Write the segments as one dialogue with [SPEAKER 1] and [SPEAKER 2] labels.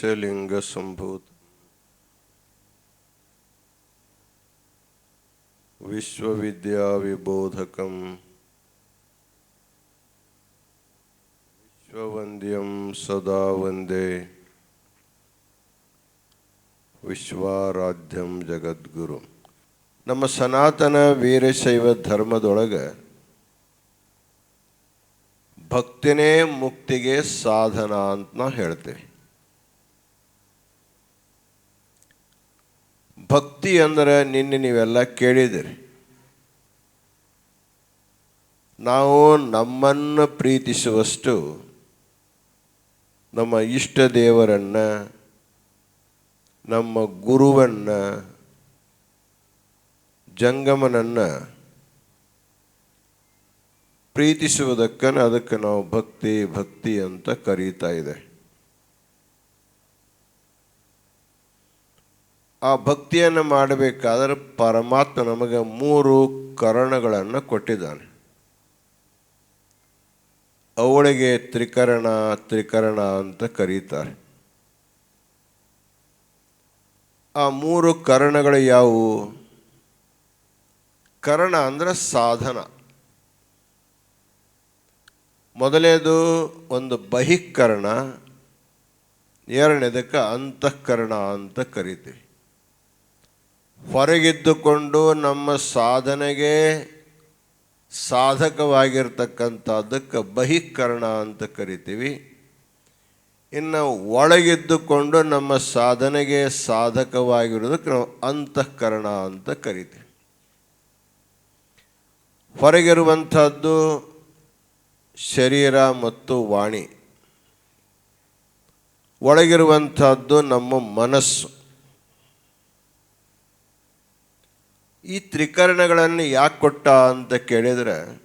[SPEAKER 1] शेषलिङ्गसम्भूत विश्वविद्याविबोधकं विश्ववन्द्यं सदा वन्दे ವಿಶ್ವಾರಾಧ್ಯಂ ಜಗದ್ಗುರು ನಮ್ಮ ಸನಾತನ ವೀರಶೈವ ಧರ್ಮದೊಳಗೆ ಭಕ್ತಿನೇ ಮುಕ್ತಿಗೆ ಸಾಧನ ಅಂತ ನಾವು ಹೇಳ್ತೇವೆ ಭಕ್ತಿ ಅಂದರೆ ನಿನ್ನೆ ನೀವೆಲ್ಲ ಕೇಳಿದಿರಿ ನಾವು ನಮ್ಮನ್ನು ಪ್ರೀತಿಸುವಷ್ಟು ನಮ್ಮ ಇಷ್ಟ ದೇವರನ್ನು, ನಮ್ಮ ಗುರುವನ್ನು, ಜಂಗಮನನ್ನು ಪ್ರೀತಿಸುವುದಕ್ಕನ್ನು ಅದಕ್ಕೆ ನಾವು ಭಕ್ತಿ ಭಕ್ತಿ ಅಂತ ಕರೀತಾ ಇದೆ ಆ ಭಕ್ತಿಯನ್ನು ಮಾಡಬೇಕಾದ್ರೆ ಪರಮಾತ್ಮ ನಮಗೆ ಮೂರು ಕರಣಗಳನ್ನು ಕೊಟ್ಟಿದ್ದಾನೆ. ಅವಳಿಗೆ ತ್ರಿಕರಣ ತ್ರಿಕರಣ ಅಂತ ಕರೀತಾರೆ. ಆ ಮೂರು ಕರಣಗಳು ಯಾವುವು? ಕರಣ ಅಂದರೆ ಸಾಧನ. ಮೊದಲೇದು ಒಂದು ಬಹಿಕರಣ, ಎರಡನೇದಕ್ಕೆ ಅಂತಃಕರಣ ಅಂತ ಕರಿತೀವಿ. ಹೊರಗಿದ್ದುಕೊಂಡು ನಮ್ಮ ಸಾಧನೆಗೆ ಸಾಧಕವಾಗಿರ್ತಕ್ಕಂಥದ್ದಕ್ಕೆ ಬಹಿಕರಣ ಅಂತ ಕರಿತೀವಿ. ಇನ್ನು ಒಳಗಿದ್ದುಕೊಂಡು ನಮ್ಮ ಸಾಧನೆಗೆ ಸಾಧಕವಾಗಿರೋದಕ್ಕೆ ನಾವು ಅಂತಃಕರಣ ಅಂತ ಕರಿತೀವಿ. ಹೊರಗಿರುವಂಥದ್ದು ಶರೀರ ಮತ್ತು ವಾಣಿ. ಒಳಗಿರುವಂಥದ್ದು ನಮ್ಮ ಮನಸ್ಸು. ಈ ತ್ರಿಕರಣಗಳನ್ನು ಯಾಕೆ ಕೊಟ್ಟ ಅಂತ ಕೇಳಿದರೆ,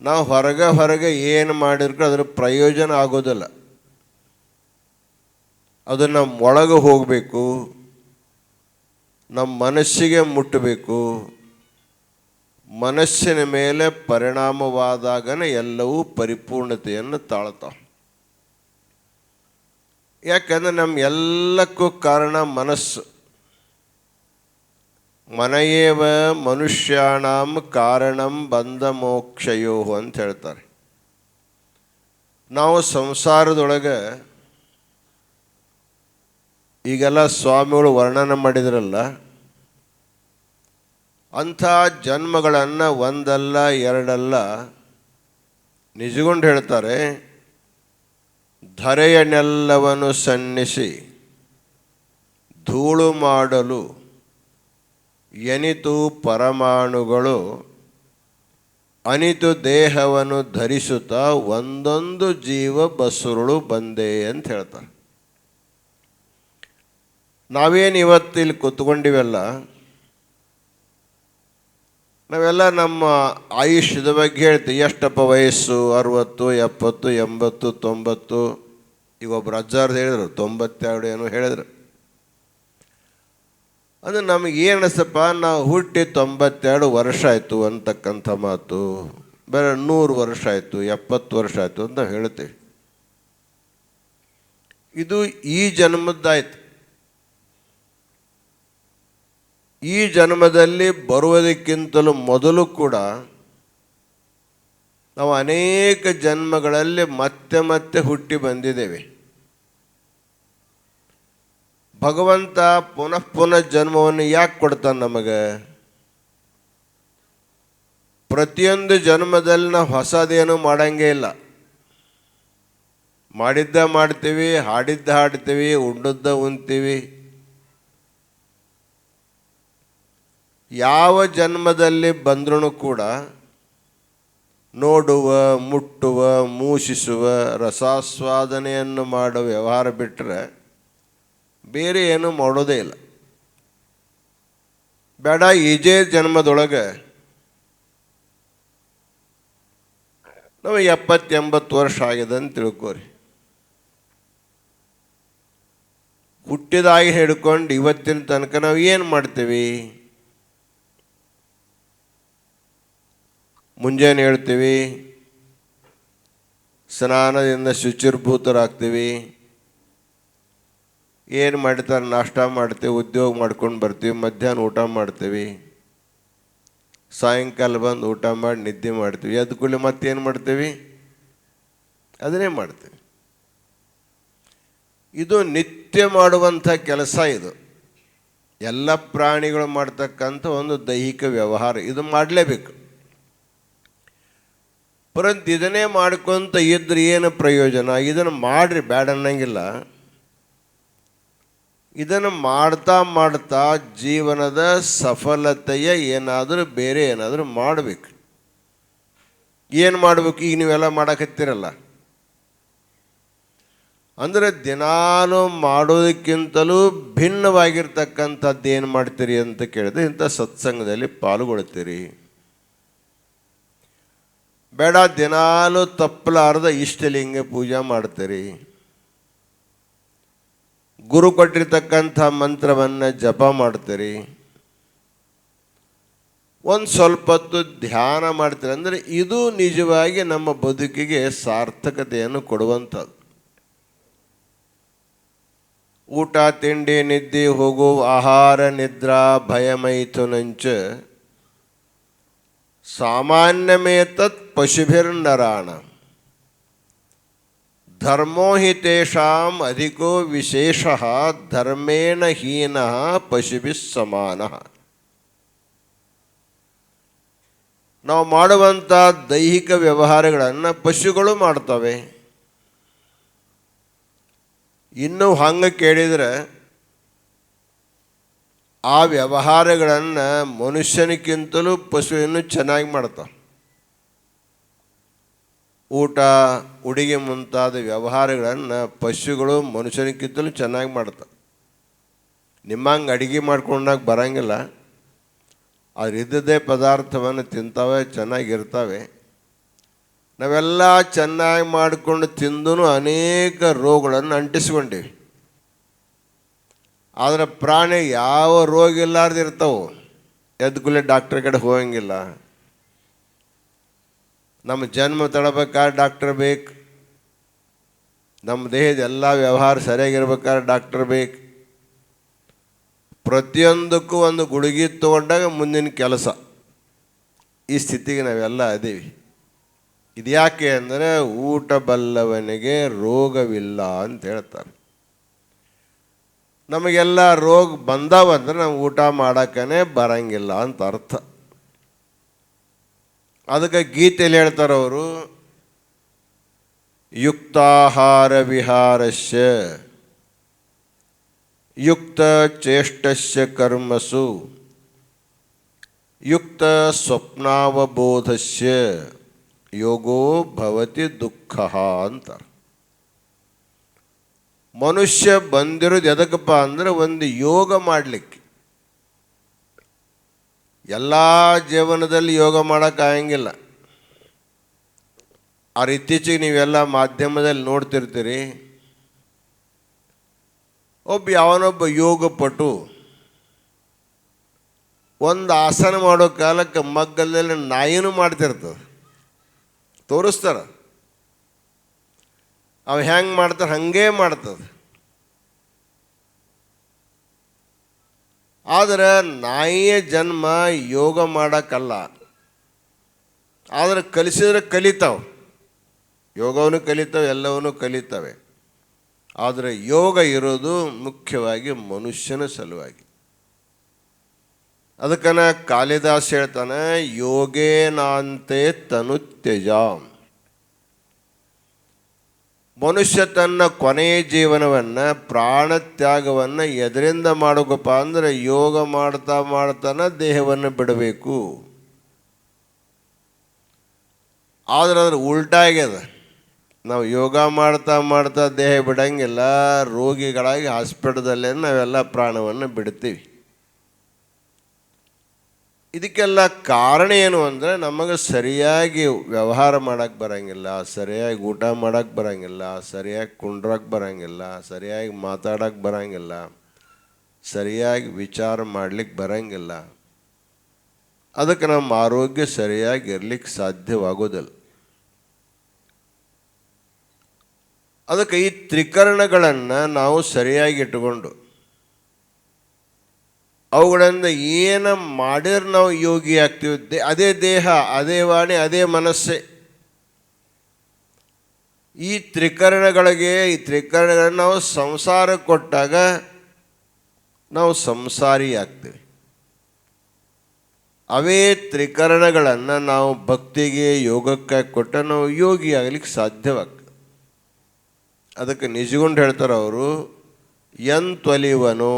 [SPEAKER 1] ನಾವು ಹೊರಗೆ ಹೊರಗೆ ಏನು ಮಾಡಿದ್ರು ಅದರ ಪ್ರಯೋಜನ ಆಗೋದಿಲ್ಲ. ಅದು ನಮ್ಮ ಒಳಗೆ ಹೋಗಬೇಕು ನಮ್ಮ ಮನಸ್ಸಿಗೆ ಮುಟ್ಟಬೇಕು ಮನಸ್ಸಿನ ಮೇಲೆ ಪರಿಣಾಮವಾದಾಗನೇ ಎಲ್ಲವೂ ಪರಿಪೂರ್ಣತೆಯನ್ನು ತಾಳ್ತಾವೆ. ಯಾಕಂದರೆ ನಮ್ಮ ಎಲ್ಲಕ್ಕೂ ಕಾರಣ ಮನಸ್ಸು. ಮನೆಯೇವ ಮನುಷ್ಯಾಣಂ ಕಾರಣಂ ಬಂಧ ಮೋಕ್ಷಯೋ ಅಂತ ಹೇಳ್ತಾರೆ. ನಾವು ಸಂಸಾರದೊಳಗೆ ಈಗೆಲ್ಲ ಸ್ವಾಮಿಗಳು ವರ್ಣನೆ ಮಾಡಿದ್ರಲ್ಲ, ಅಂಥ ಜನ್ಮಗಳನ್ನು ಒಂದಲ್ಲ ಎರಡಲ್ಲ ನಿಜಗೊಂಡು ಹೇಳ್ತಾರೆ ಧರೆಯನ್ನೆಲ್ಲವನ್ನು ಸನ್ನಿಸಿ ಧೂಳು ಮಾಡಲು ಎನಿತು ಪರಮಾಣುಗಳು ಅನಿತು ದೇಹವನ್ನು ಧರಿಸುತ್ತಾ ಒಂದೊಂದು ಜೀವ ಬಸುರುಳು ಬಂದೆ ಅಂತ ಹೇಳ್ತಾರೆ. ನಾವೇನು ಇವತ್ತು ಇಲ್ಲಿ ಕೂತ್ಕೊಂಡಿವೆಲ್ಲ, ನಾವೆಲ್ಲ ನಮ್ಮ ಆಯುಷ್ಯದ ಬಗ್ಗೆ ಹೇಳ್ತೀವಿ. ಎಷ್ಟಪ್ಪ ವಯಸ್ಸು? ಅರುವತ್ತು, ಎಪ್ಪತ್ತು, ಎಂಬತ್ತು, ತೊಂಬತ್ತು, ಈಗ ಒಬ್ಬರು ಅಜ್ಜಾರ್ದು ಹೇಳಿದ್ರು, ತೊಂಬತ್ತೆರಡು ಏನೋ ಹೇಳಿದ್ರು. ಅದು ನಮಗೆ ಏನು ಅನಿಸಪ್ಪ ನಾವು ಹುಟ್ಟಿ ತೊಂಬತ್ತೆರಡು ವರ್ಷ ಆಯಿತು ಅಂತಕ್ಕಂಥ ಮಾತು. ಬೇರೆ ನೂರು ವರ್ಷ ಆಯಿತು, ಎಪ್ಪತ್ತು ವರ್ಷ ಆಯಿತು ಅಂತ ಹೇಳ್ತೀವಿ. ಇದು ಈ ಜನ್ಮದ್ದಾಯ್ತು. ಈ ಜನ್ಮದಲ್ಲಿ ಬರುವುದಕ್ಕಿಂತಲೂ ಮೊದಲು ಕೂಡ ನಾವು ಅನೇಕ ಜನ್ಮಗಳಲ್ಲಿ ಮತ್ತೆ ಮತ್ತೆ ಹುಟ್ಟಿ ಬಂದಿದ್ದೇವೆ. ಭಗವಂತ ಪುನಃ ಪುನಃ ಜನ್ಮವನ್ನು ಯಾಕೆ ಕೊಡ್ತಾನೆ ನಮಗೆ? ಪ್ರತಿಯೊಂದು ಜನ್ಮದಲ್ಲಿ ನಾವು ಹೊಸದೇನು ಮಾಡಂಗೇ ಇಲ್ಲ. ಮಾಡಿದ್ದ ಮಾಡ್ತೀವಿ, ಹಾಡಿದ್ದ ಹಾಡ್ತೀವಿ, ಉಂಡದ್ದ ಉಣ್ತೀವಿ ಯಾವ ಜನ್ಮದಲ್ಲಿ ಬಂದ್ರೂ ಕೂಡ ನೋಡುವ, ಮುಟ್ಟುವ, ಮೂಷಿಸುವ, ರಸಾಸ್ವಾದನೆಯನ್ನು ಮಾಡುವ ವ್ಯವಹಾರ ಬಿಟ್ಟರೆ ಬೇರೆ ಏನು ಮಾಡೋದೇ ಇಲ್ಲ. ಬೇಡ ಈಜೇ ಜನ್ಮದೊಳಗೆ. ನಮಗೆ ಎಪ್ಪತ್ತೆಂಬತ್ತು ವರ್ಷ ಆಗಿದೆ ಅಂತ ತಿಳ್ಕೋರಿ. ಹುಟ್ಟಿದಾಗಿ ಹಿಡ್ಕೊಂಡು ಇವತ್ತಿನ ತನಕ ನಾವು ಏನು ಮಾಡ್ತೀವಿ? ಮುಂಜಾನೆ ಹೇಳ್ತೀವಿ, ಸ್ನಾನದಿಂದ ಶುಚಿರ್ಭೂತರಾಗ್ತೀವಿ. ಏನು ಮಾಡ್ತಾರೆ ನಾಷ್ಟ ಮಾಡ್ತೇವೆ, ಉದ್ಯೋಗ ಮಾಡ್ಕೊಂಡು ಬರ್ತೀವಿ, ಮಧ್ಯಾಹ್ನ ಊಟ ಮಾಡ್ತೀವಿ. ಸಾಯಂಕಾಲ ಬಂದು ಊಟ ಮಾಡಿ ನಿದ್ದೆ ಮಾಡ್ತೀವಿ. ಎದ್ದು ಕೂಡಲೇ ಮತ್ತೇನು ಮಾಡ್ತೀವಿ? ಅದನ್ನೇ ಮಾಡ್ತೀವಿ. ಇದು ನಿತ್ಯ ಮಾಡುವಂಥ ಕೆಲಸ ಇದು. ಎಲ್ಲ ಪ್ರಾಣಿಗಳು ಮಾಡ್ತಕ್ಕಂಥ ಒಂದು ದೈಹಿಕ ವ್ಯವಹಾರ. ಇದು ಮಾಡಲೇಬೇಕು. ಪರಂತು ಇದನ್ನೇ ಮಾಡ್ಕೊತ ಇದ್ರೆ ಏನು ಪ್ರಯೋಜನ? ಇದನ್ನು ಮಾಡಿರಿ ಬೇಡ ಅನ್ನಂಗಿಲ್ಲ ಇದನ್ನು ಮಾಡ್ತಾ ಮಾಡ್ತಾ ಜೀವನದ ಸಫಲತೆಯ ಏನಾದರೂ ಬೇರೆ ಏನಾದರೂ ಮಾಡಬೇಕು. ಏನು ಮಾಡಬೇಕು? ಈಗ ನೀವೆಲ್ಲ ಮಾಡಕತ್ತಿರಲ್ಲ. ಅಂದರೆ ದಿನಾಲು ಮಾಡೋದಕ್ಕಿಂತಲೂ ಭಿನ್ನವಾಗಿರ್ತಕ್ಕಂಥದ್ದು ಏನು ಮಾಡ್ತೀರಿ ಅಂತ ಕೇಳಿದ್ರೆ ಇಂಥ ಸತ್ಸಂಗದಲ್ಲಿ ಪಾಲ್ಗೊಳ್ತೀರಿ. ಬೇಡ, ದಿನಾಲು ತಪ್ಪಲಾರದ ಇಷ್ಟಲಿಂಗ ಪೂಜೆ ಮಾಡ್ತೀರಿ. ಗುರು ಕೊಟ್ಟಿರ್ತಕ್ಕಂಥ ಮಂತ್ರವನ್ನು ಜಪ ಮಾಡ್ತೀರಿ. ಒಂದು ಸ್ವಲ್ಪ ಹೊತ್ತು ಧ್ಯಾನ ಮಾಡ್ತೀರಿ. ಅಂದರೆ ಇದು ನಿಜವಾಗಿ ನಮ್ಮ ಬದುಕಿಗೆ ಸಾರ್ಥಕತೆಯನ್ನು ಕೊಡುವಂಥದ್ದು. ಊಟ, ತಿಂಡಿ, ನಿದ್ದೆ, ಹೋಗು, ಆಹಾರ, ನಿದ್ರಾ ಭಯಮೈಥುನಂಚ ಸಾಮಾನ್ಯಮೇತತ್ ಪಶುಭಿರ್ನರಾಣ. ಧರ್ಮೋ ಹಿ ತೇಷಾಂ ಅಧಿಕೋ ವಿಶೇಷ ಧರ್ಮೇಣ ಹೀನ ಪಶುಭಿ ಸಮಾನ ನಾವು ಮಾಡುವಂಥ ದೈಹಿಕ ವ್ಯವಹಾರಗಳನ್ನು ಪಶುಗಳು ಮಾಡ್ತವೆ. ಇನ್ನು ಹಂಗೆ ಕೇಳಿದರೆ, ಆ ವ್ಯವಹಾರಗಳನ್ನು ಮನುಷ್ಯನಿಗಿಂತಲೂ ಪಶುವನ್ನು ಚೆನ್ನಾಗಿ ಮಾಡ್ತಾವೆ. ಊಟ, ಉಡುಗೆ ಮುಂತಾದ ವ್ಯವಹಾರಗಳನ್ನು ಪಶುಗಳು ಮನುಷ್ಯನಿಗಿಂತಲೂ ಚೆನ್ನಾಗಿ ಮಾಡ್ತಾವೆ ನಿಮ್ಮಂಗೆ ಅಡುಗೆ ಮಾಡ್ಕೊಂಡಾಗ ಬರೋಂಗಿಲ್ಲ. ಅದ್ರ ಇದ್ದದೇ ಪದಾರ್ಥವನ್ನು ತಿಂತಾವೆ, ಚೆನ್ನಾಗಿರ್ತವೆ. ನಾವೆಲ್ಲ ಚೆನ್ನಾಗಿ ಮಾಡಿಕೊಂಡು ತಿಂದೂ ಅನೇಕ ರೋಗಗಳನ್ನು ಅಂಟಿಸ್ಕೊಂಡಿವಿ. ಆದರೆ ಪ್ರಾಣಿ ಯಾವ ರೋಗ ಇರ್ತಾವೆ ಎದ್ಗುಲೆ ಡಾಕ್ಟ್ರ್ ಕಡೆ ಹೋಗಂಗಿಲ್ಲ. ನಮ್ಮ ಜನ್ಮ ತಡಬೇಕಾದ್ರೆ ಡಾಕ್ಟರ್ ಬೇಕು. ನಮ್ಮ ದೇಹದ ಎಲ್ಲ ವ್ಯವಹಾರ ಸರಿಯಾಗಿರ್ಬೇಕಾದ್ರೆ ಡಾಕ್ಟರ್ ಬೇಕು. ಪ್ರತಿಯೊಂದಕ್ಕೂ ಒಂದು ಗುಡುಗಿ ತೊಗೊಂಡಾಗ ಮುಂದಿನ ಕೆಲಸ. ಈ ಸ್ಥಿತಿಗೆ ನಾವೆಲ್ಲ ಅದೀವಿ ಇದ್ಯಾಕೆ ಅಂದರೆ ಊಟ ಬಲ್ಲವನಿಗೆ ರೋಗವಿಲ್ಲ ಅಂತ ಹೇಳ್ತಾರೆ. ನಮಗೆಲ್ಲ ರೋಗ ಬಂದವಂದ್ರೆ ನಾವು ಊಟ ಮಾಡೋಕ್ಕೇ ಬರಂಗಿಲ್ಲ ಅಂತ ಅರ್ಥ. ಅದಕ್ಕೆ ಗೀತೆಯಲ್ಲಿ ಹೇಳ್ತಾರೆ ಅವರು ಯುಕ್ತಾಹಾರ ವಿಹಾರಸ್ಯ ಯುಕ್ತ ಚೇಷ್ಟಸ್ಯ ಕರ್ಮಸು ಯುಕ್ತ ಸ್ವಪ್ನಾವಬೋಧಸ್ಯ ಯೋಗೋ ಭವತಿ ದುಃಖ ಅಂತ ಮನುಷ್ಯ ಬಂದಿರೋದು ಎದಕ್ಕಪ್ಪ ಅಂದ್ರೆ ಒಂದು ಯೋಗ ಮಾಡಲಿಕ್ಕೆ. ಎಲ್ಲ ಜೀವನದಲ್ಲಿ ಯೋಗ ಮಾಡೋಕ್ಕಾಗಂಗಿಲ್ಲ ಆ ಇತ್ತೀಚೆಗೆ ನೀವೆಲ್ಲ ಮಾಧ್ಯಮದಲ್ಲಿ ನೋಡ್ತಿರ್ತೀರಿ. ಒಬ್ಬ ಯಾವನೊಬ್ಬ ಯೋಗ ಪಟು ಒಂದು ಆಸನ ಮಾಡೋ ಕಾಲಕ್ಕೆ ಮಗ್ಗಲಲ್ಲಿ ನಾಯಿನೂ ಮಾಡ್ತಿರ್ತದೆ ತೋರಿಸ್ತಾರ. ಅವು ಹೆಂಗೆ ಮಾಡ್ತಾರೆ ಹಂಗೇ ಮಾಡ್ತದೆ. ಆದರೆ ನಾಯಿಯ ಜನ್ಮ ಯೋಗ ಮಾಡೋಕ್ಕಲ್ಲ. ಆದರೆ ಕಲಿಸಿದ್ರೆ ಕಲಿತಾವೆ. ಯೋಗವನ್ನು ಕಲಿತಾವೆ, ಎಲ್ಲವನ್ನೂ ಕಲಿತವೆ. ಆದರೆ ಯೋಗ ಇರೋದು ಮುಖ್ಯವಾಗಿ ಮನುಷ್ಯನ ಸಲುವಾಗಿ. ಅದಕ್ಕನ ಕಾಳಿದಾಸ್ ಹೇಳ್ತಾನೆ, ಯೋಗೇನಾಂತೆ ತನು ತ್ಯಜಾಂ ಮನುಷ್ಯ ತನ್ನ ಕೊನೆಯ ಜೀವನವನ್ನು, ಪ್ರಾಣತ್ಯಾಗವನ್ನು ಎದರಿಂದ ಮಾಡಬೇಕಪ್ಪ ಅಂದರೆ ಯೋಗ ಮಾಡ್ತಾ ಮಾಡ್ತಾನೆ ದೇಹವನ್ನು ಬಿಡಬೇಕು. ಆದರೆ ಅದ್ರ ಉಲ್ಟಾಗ್ಯದ ನಾವು ಯೋಗ ಮಾಡ್ತಾ ಮಾಡ್ತಾ ದೇಹ ಬಿಡಂಗಿಲ್ಲ, ರೋಗಿಗಳಾಗಿ ಹಾಸ್ಪಿಟಲ್ದಲ್ಲೇ ನಾವೆಲ್ಲ ಪ್ರಾಣವನ್ನು ಬಿಡ್ತೀವಿ. ಇದಕ್ಕೆಲ್ಲ ಕಾರಣ ಏನು ಅಂದರೆ ನಮಗೆ ಸರಿಯಾಗಿ ವ್ಯವಹಾರ ಮಾಡೋಕ್ಕೆ ಬರೋಂಗಿಲ್ಲ, ಸರಿಯಾಗಿ ಊಟ ಮಾಡೋಕ್ಕೆ ಬರೋಂಗಿಲ್ಲ, ಸರಿಯಾಗಿ ಕುಂಡ್ರಕ್ಕೆ ಬರೋಂಗಿಲ್ಲ, ಸರಿಯಾಗಿ ಮಾತಾಡೋಕ್ಕೆ ಬರೋಂಗಿಲ್ಲ, ಸರಿಯಾಗಿ ವಿಚಾರ ಮಾಡಲಿಕ್ಕೆ ಬರೋಂಗಿಲ್ಲ. ಅದಕ್ಕೆ ನಮ್ಮ ಆರೋಗ್ಯ ಸರಿಯಾಗಿ ಇರಲಿಕ್ಕೆ ಸಾಧ್ಯವಾಗೋದಿಲ್ಲ. ಅದಕ್ಕೆ ಈ ತ್ರಿಕರಣಗಳನ್ನು ನಾವು ಸರಿಯಾಗಿ ಇಟ್ಟುಕೊಂಡು ಅವುಗಳಿಂದ ಏನು ಮಾಡಿದ್ರೆ ನಾವು ಯೋಗಿ ಆಗ್ತೀವಿ. ಅದೇ ದೇಹ, ಅದೇ ವಾಣಿ, ಅದೇ ಮನಸ್ಸೇ. ಈ ತ್ರಿಕರಣಗಳಿಗೆ, ಈ ತ್ರಿಕರಣಗಳನ್ನು ನಾವು ಸಂಸಾರ ಕೊಟ್ಟಾಗ ನಾವು ಸಂಸಾರಿ ಆಗ್ತೀವಿ. ಅವೇ ತ್ರಿಕರಣಗಳನ್ನು ನಾವು ಭಕ್ತಿಗೆ ಯೋಗಕ್ಕೆ ಕೊಟ್ಟ ನಾವು ಯೋಗಿ ಆಗಲಿಕ್ಕೆ ಸಾಧ್ಯವಾಗ್ತದೆ. ಅದಕ್ಕೆ ನಿಜಗೊಂಡು ಹೇಳ್ತಾರೆ ಅವರು ಎಂತೊಲಿವನು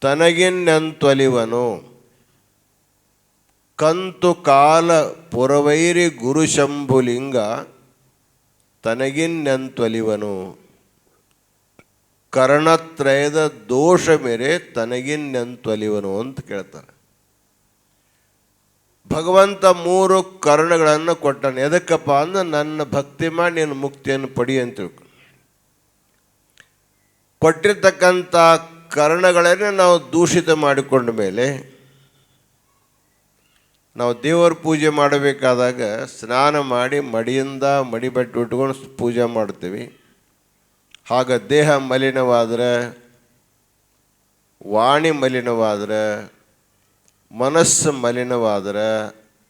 [SPEAKER 1] ತನಗಿನ್ನೆಂತೊಲಿವನು ಕಂತು ಕಾಲ ಪುರವೈರಿ ಗುರು ಶಂಭುಲಿಂಗ ತನಗಿನ್ನೆಂತೊಲಿವನು ಕರ್ಣತ್ರಯದ ದೋಷ ಮೇರೆ ತನಗಿನ್ನೆಂತೊಲಿವನು ಅಂತ ಕೇಳ್ತಾರೆ. ಭಗವಂತ ಮೂರು ಕರ್ಣಗಳನ್ನು ಕೊಟ್ಟನು. ಎದಕ್ಕಪ್ಪ ಅಂದ್ರೆ ನನ್ನ ಭಕ್ತಿ ಮಾಡಿ ನೀನು ಮುಕ್ತಿಯನ್ನು ಪಡಿ ಅಂತ ತಿಳ್ಕೊ. ಕೊಟ್ಟಿರ್ತಕ್ಕಂಥ ಕರ್ಣಗಳನ್ನೇ ನಾವು ದೂಷಿತ ಮಾಡಿಕೊಂಡ ಮೇಲೆ ನಾವು ದೇವರ ಪೂಜೆ ಮಾಡಬೇಕಾದಾಗ ಸ್ನಾನ ಮಾಡಿ ಮಡಿಯಿಂದ ಮಡಿ ಬಟ್ಟೆ ಉಟ್ಕೊಂಡು ಪೂಜೆ ಮಾಡ್ತೀವಿ. ಆಗ ದೇಹ ಮಲಿನವಾದರೆ, ವಾಣಿ ಮಲಿನವಾದರೆ, ಮನಸ್ಸು ಮಲಿನವಾದರೆ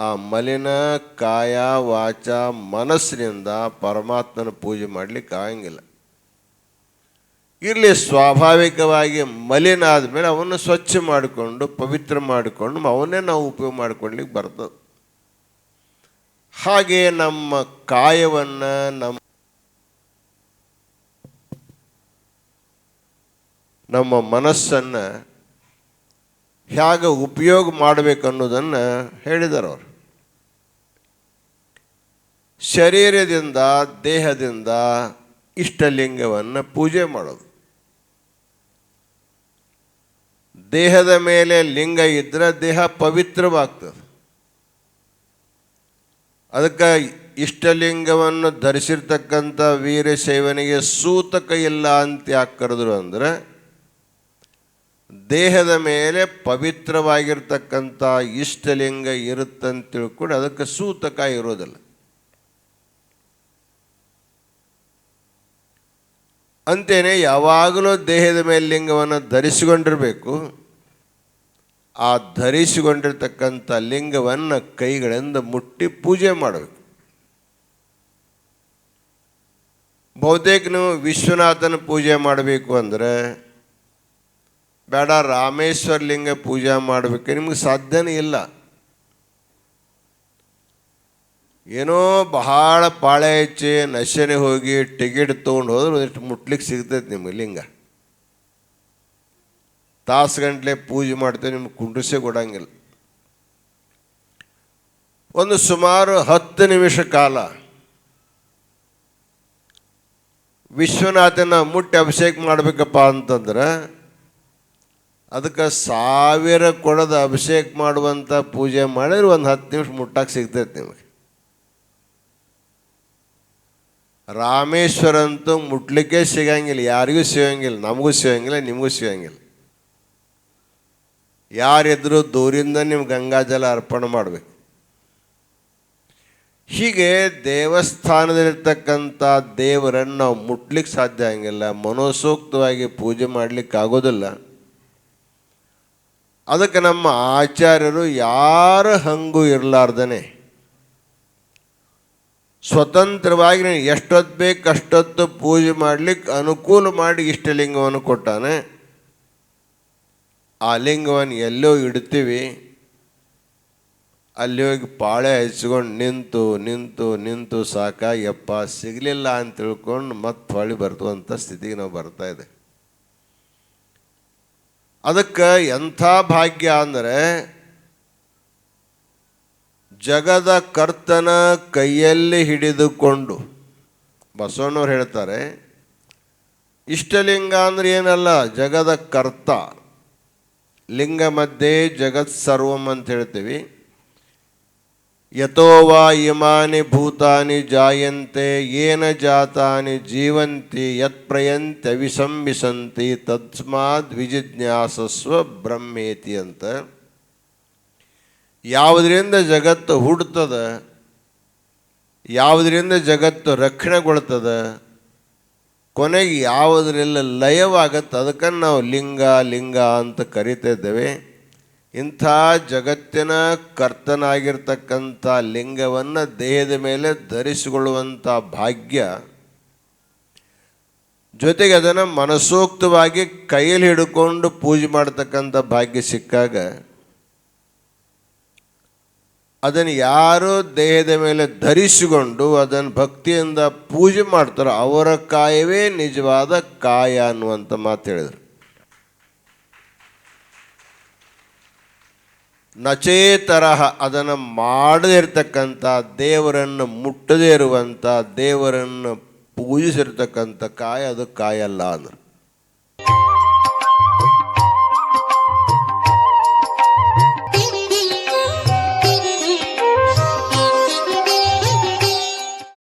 [SPEAKER 1] ಆ ಮಲಿನ ಕಾಯ ವಾಚ ಮನಸ್ಸಿನಿಂದ ಪರಮಾತ್ಮನ ಪೂಜೆ ಮಾಡಲಿಕ್ಕೆ ಆಗಂಗಿಲ್ಲ. ಇರಲಿ, ಸ್ವಾಭಾವಿಕವಾಗಿ ಮಲಿನ ಆದಮೇಲೆ ಅವನ್ನು ಸ್ವಚ್ಛ ಮಾಡಿಕೊಂಡು, ಪವಿತ್ರ ಮಾಡಿಕೊಂಡು ಅವನ್ನೇ ನಾವು ಉಪಯೋಗ ಮಾಡ್ಕೊಳ್ಲಿಕ್ಕೆ ಬರ್ತದೆ. ಹಾಗೆ ನಮ್ಮ ಕಾಯವನ್ನು ನಮ್ಮ ನಮ್ಮ ಮನಸ್ಸನ್ನು ಹೇಗೆ ಉಪಯೋಗ ಮಾಡಬೇಕನ್ನೋದನ್ನು ಹೇಳಿದರು ಅವರು. ಶರೀರದಿಂದ, ದೇಹದಿಂದ ಇಷ್ಟಲಿಂಗವನ್ನು ಪೂಜೆ ಮಾಡೋದು. ದೇಹದ ಮೇಲೆ ಲಿಂಗ ಇದ್ದರೆ ದೇಹ ಪವಿತ್ರವಾಗ್ತದೆ. ಅದಕ್ಕೆ ಇಷ್ಟಲಿಂಗವನ್ನು ಧರಿಸಿರ್ತಕ್ಕಂಥ ವೀರಶೈವನಿಗೆ ಸೂತಕ ಇಲ್ಲ ಅಂತ ಯಾಕೆ ಕರೆದ್ರು ಅಂದರೆ, ದೇಹದ ಮೇಲೆ ಪವಿತ್ರವಾಗಿರ್ತಕ್ಕಂಥ ಇಷ್ಟಲಿಂಗ ಇರುತ್ತಂತ ತಿಳ್ಕೊಂಡು ಅದಕ್ಕೆ ಸೂತಕ ಇರೋದಿಲ್ಲ. ಅಂತೇನೆ ಯಾವಾಗಲೂ ದೇಹದ ಮೇಲೆ ಲಿಂಗವನ್ನು ಧರಿಸಿಕೊಂಡಿರಬೇಕು. ಆ ಧರಿಸಿಕೊಂಡಿರ್ತಕ್ಕಂಥ ಲಿಂಗವನ್ನು ಕೈಗಳಿಂದ ಮುಟ್ಟಿ ಪೂಜೆ ಮಾಡಬೇಕು. ಬಹುತೇಕ ವಿಶ್ವನಾಥನ ಪೂಜೆ ಮಾಡಬೇಕು ಅಂದರೆ ಬೇಡ ರಾಮೇಶ್ವರ ಲಿಂಗ ಪೂಜೆ ಮಾಡಬೇಕು, ನಿಮಗೆ ಸಾಧ್ಯನೇ ಇಲ್ಲ. ಏನೋ ಬಹಳ ಪಾಳೆ ಹೆಚ್ಚಿ ನಶೆನೆ ಹೋಗಿ ಟಿಕೆಟ್ ತೊಗೊಂಡು ಹೋದ್ರೆ ಒಂದಿಷ್ಟು ಮುಟ್ಲಿಕ್ಕೆ ಸಿಗ್ತೈತೆ ನಿಮಗೆ ಲಿಂಗ. ತಾಸು ಗಂಟ್ಲೆ ಪೂಜೆ ಮಾಡ್ತೇವೆ, ನಿಮ್ಗೆ ಕುಂಡ್ರಿಸೇ ಕೊಡಂಗಿಲ್ಲ. ಒಂದು ಸುಮಾರು ಹತ್ತು ನಿಮಿಷ ಕಾಲ ವಿಶ್ವನಾಥನ ಮುಟ್ಟಿ ಅಭಿಷೇಕ ಮಾಡಬೇಕಪ್ಪ ಅಂತಂದ್ರೆ ಅದಕ್ಕೆ ಸಾವಿರ ಕೊಡದ ಅಭಿಷೇಕ ಮಾಡುವಂಥ ಪೂಜೆ ಮಾಡಿದ್ರೆ ಒಂದು ಹತ್ತು ನಿಮಿಷ ಮುಟ್ಟಕ್ಕೆ ಸಿಗ್ತೈತೆ ನಿಮಗೆ. ರಾಮೇಶ್ವರ ಅಂತೂ ಮುಟ್ಲಿಕ್ಕೆ ಸಿಗಂಗಿಲ್ಲ, ಯಾರಿಗೂ ಸಿಗಂಗಿಲ್ಲ, ನಮಗೂ ಸಿಗಂಗಿಲ್ಲ, ನಿಮಗೂ ಸಿಗಂಗಿಲ್ಲ. ಯಾರಿದ್ರು ದೂರಿಂದ ನೀವು ಗಂಗಾಜಲ ಅರ್ಪಣೆ ಮಾಡಬೇಕು. ಹೀಗೆ ದೇವಸ್ಥಾನದಲ್ಲಿರ್ತಕ್ಕಂಥ ದೇವರನ್ನು ನಾವು ಮುಟ್ಲಿಕ್ಕೆ ಸಾಧ್ಯ ಆಗಿಲ್ಲ ಮನೋಸೂಕ್ತವಾಗಿ ಪೂಜೆ ಮಾಡಲಿಕ್ಕೆ ಆಗೋದಿಲ್ಲ. ಅದಕ್ಕೆ ನಮ್ಮ ಆಚಾರ್ಯರು ಯಾರ ಹಂಗೂ ಇರಲಾರ್ದನೆ ಸ್ವತಂತ್ರವಾಗಿ ನೀನು ಎಷ್ಟೊತ್ತು ಬೇಕು ಅಷ್ಟೊತ್ತು ಪೂಜೆ ಮಾಡಲಿಕ್ಕೆ ಅನುಕೂಲ ಮಾಡಿ ಇಷ್ಟಲಿಂಗವನ್ನು ಕೊಟ್ಟಾನೆ. ಆ ಲಿಂಗವನ್ನು ಎಲ್ಲೋ ಇಡ್ತೀವಿ. ಅಲ್ಲಿ ಹೋಗಿ ಪಾಳೆ ಹಚ್ಕೊಂಡು ನಿಂತು ನಿಂತು ನಿಂತು ಸಾಕ ಸಾಕಾಗ್ಯಪ್ಪ ಸಿಗಲಿಲ್ಲ ಅಂತ ತಿಳ್ಕೊಂಡು ಮತ್ತೆ ಹೊಳಿ ಬರ್ತವಂಥ ಸ್ಥಿತಿಗೆ ನಾವು ಬರ್ತಾ ಇದೆ. ಅದಕ್ಕೆ ಎಂಥ ಭಾಗ್ಯ ಅಂದರೆ ಜಗದ ಕರ್ತನ ಕೈಯಲ್ಲಿ ಹಿಡಿದುಕೊಂಡು. ಬಸವಣ್ಣವ್ರು ಹೇಳ್ತಾರೆ, ಇಷ್ಟಲಿಂಗ ಅಂದ್ರೆ ಏನಲ್ಲ, ಜಗದ ಕರ್ತ. ಲಿಂಗ ಮಧ್ಯೆ ಜಗತ್ ಸರ್ವಂ ಅಂತ ಹೇಳ್ತೀವಿ. ಯಥೋವಾ ಇಮಾನಿ ಭೂತಾನಿ ಜಾಯಂತೆ, ಏನ ಜಾತಾನಿ ಜೀವಂತಿ, ಯತ್ ಪ್ರಯಂತ್ಯ ವಿಸಂಬಿಸಂತಿ ತಸ್ಮಾದ್ ವಿಜಿಜ್ಞಾಸಸ್ವ ಬ್ರಹ್ಮೇತಿ ಅಂತ. ಯಾವುದರಿಂದ ಜಗತ್ತು ಹುಡ್ತದ, ಯಾವುದರಿಂದ ಜಗತ್ತು ರಕ್ಷಣೆಗೊಳ್ತದ, ಕೊನೆಗೆ ಯಾವುದರೆಲ್ಲ ಲಯವಾಗತ್ತೆ ಅದಕ್ಕೆ ನಾವು ಲಿಂಗ ಲಿಂಗ ಅಂತ ಕರಿತಿದ್ದೇವೆ. ಇಂಥ ಜಗತ್ತಿನ ಕರ್ತನಾಗಿರ್ತಕ್ಕಂಥ ಲಿಂಗವನ್ನು ದೇಹದ ಮೇಲೆ ಧರಿಸಿಕೊಳ್ಳುವಂಥ ಭಾಗ್ಯ, ಜೊತೆಗೆ ಅದನ್ನು ಮನಸೋಕ್ತವಾಗಿ ಕೈಯಲ್ಲಿ ಹಿಡ್ಕೊಂಡು ಪೂಜೆ ಮಾಡ್ತಕ್ಕಂಥ ಭಾಗ್ಯ ಸಿಕ್ಕಾಗ ಅದನ್ನು ಯಾರು ದೇಹದ ಮೇಲೆ ಧರಿಸಿಕೊಂಡು ಅದನ್ನು ಭಕ್ತಿಯಿಂದ ಪೂಜೆ ಮಾಡ್ತಾರೋ ಅವರ ಕಾಯವೇ ನಿಜವಾದ ಕಾಯ ಅನ್ನುವಂಥ ಮಾತು ಹೇಳಿದರು. ನಚೇ ತರಹ ಅದನ್ನು ಮಾಡದೇ ಇರತಕ್ಕಂಥ, ದೇವರನ್ನು ಮುಟ್ಟದೇ ಇರುವಂಥ, ದೇವರನ್ನು ಪೂಜಿಸಿರ್ತಕ್ಕಂಥ ಕಾಯ ಅದು ಕಾಯಲ್ಲ ಅಂದರು.